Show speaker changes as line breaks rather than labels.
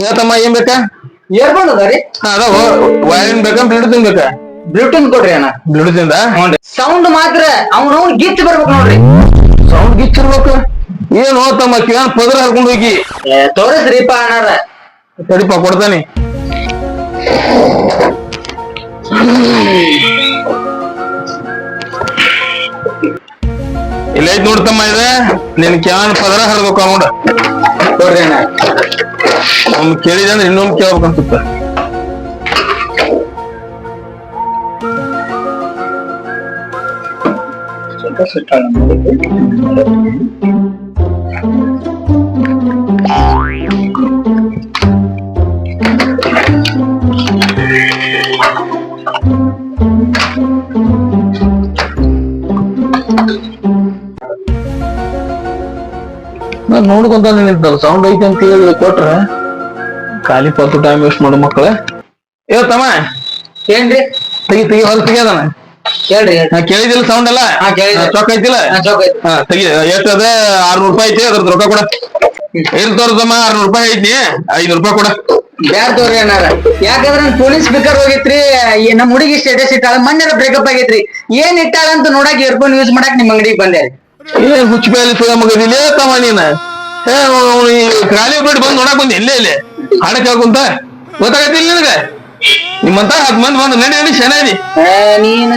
ಹೇಳ್ತಮ್ಮ ಏನ್ ಬೇಕಾ?
ಇಯರ್ಫೋನ್ ಅದಾರಿ
ಹಾ, ಅದಾವ. ವೈರಿನ್ ಬೇಕಾ ಬ್ಲೂಟೂತ್ ಬೇಕಾ?
ಬ್ಲೂಟೂತ್ ಕೊಡ್ರಿ ಅಣ್ಣ.
ಬ್ಲೂಟೂತ್
ಸೌಂಡ್ ಮಾತ್ರ ಅವ್ನ ಅವ್ನ ಗಿಚ್ ಬರ್ಬೇಕು ನೋಡ್ರಿ.
ಸೌಂಡ್ ಗಿಚ್ಚಿರ್ಬೇಕು ಏನ್ ಹೋತಮ್ಮ ಕಿವನ್ ಪದರ ಹರ್ಕೊಂಡು ಹೋಗಿ?
ತೋರಿಸ್ರಿಪ್ಪ ಅಣ್ಣಾರ
ತಡಿಪ ಕೊಡ್ತಾನೆ. ಇಲ್ಲ ಐತ್ ನೋಡ್ತಮ್ಮ ಇದೆ. ನಿನ್ ಕ್ಯಾನ್ ಪದರ ಹರ್ಬೇಕು ನೋಡ.
ಕೊಡ್ರಿ ಅಣ್ಣ.
ಅವ್ನ್ ಕೇಳಿದ್ರೆ ಅಂದ್ರೆ ಇನ್ನೊಂದ್ ಕೇಳ್ಬೇಕಂತ ನಾನ್ ನೋಡ್ಕೊಂತ ನಿಂತಲ್ಲ ಸೌಂಡ್ ಐತೆ ಅಂತ ಹೇಳಿ ಕೊಟ್ರ ಖಾಲಿ ಪತ್ತು ಟೈಮ್ ವೇಸ್ಟ್ ಮಾಡು ಮಕ್ಕಳ. ಏ ತಮ್ಮ
ಏನ್ರಿ?
ತೆಗಿ ತೆಗಿ ಹೊರ
ಹೇಳ್ರಿ
ನಾ ಕೇಳಿದಿಲ್ಲ ಸೌಂಡ್ ಅಲ್ಲ
ಹಾ.
ಚೊಕ್ ಐತಿಲ್ಲ?
ಹಾ,
ತೆಗಿ ಎಷ್ಟು ಅದ? ಆರ್ನೂರ್ ರೂಪಾಯಿ ಐತಿ ಅದ್ರದ್ದು ರೊಕ್ಕ ಕೊಡ. ಏನ್ ತಮ್ಮ ಆರ್ನೂರ್ ರೂಪಾಯಿ ಐತಿ ಐನೂರು ರೂಪಾಯಿ ಕೊಡ.
ಬ್ಯಾಡ್ ತೋರಿ ಅಣ್ಣಾರ ಯಾಕಂದ್ರ ಪೊಲೀಸ್ ಸ್ಪೀಕರ್ ಹೋಗಿತ್ರಿ ನಮ್ಮ ನಮ್ ಹುಡುಗಿ ಸ್ಟೇಟಸ್ ಇಟ್ಟಾಳ ಮೊನ್ನೆ ಬ್ರೇಕಪ್ ಆಗೈತ್ರಿ. ಏನ್ ಇಟ್ಟಾಳ ಅಂತ ನೋಡಕ್ ಇಯರ್ಫೋನ್ ಯೂಸ್ ಮಾಡಕ್ ನಿಮ್ ಅಂಗಡಿಗೆ ಬಂದೆ.
ಏನ್ ಹುಚ್ಚ ಬೇಲಿ ಸುಗ ಮಗದಿಲ್ಲ ತಮ್ಮ ನೀನ? ಏ ಖಾಲಿ ಬಿಟ್ಟು ಬಂದ್ ನೋಡಕ್ ಬಂದಿ? ಇಲ್ಲೇ ಇಲ್ಲೇ. ಹಾಡಕ್ ಹಾಕುಂತ ಗೊತ್ತಾಗತ್ತಿಲ್ಲ ನಿಮ್ಮಂತ ಹತ್ ಮಂದಿ ಬಂದ್ ನಡಿ
ನೀನ್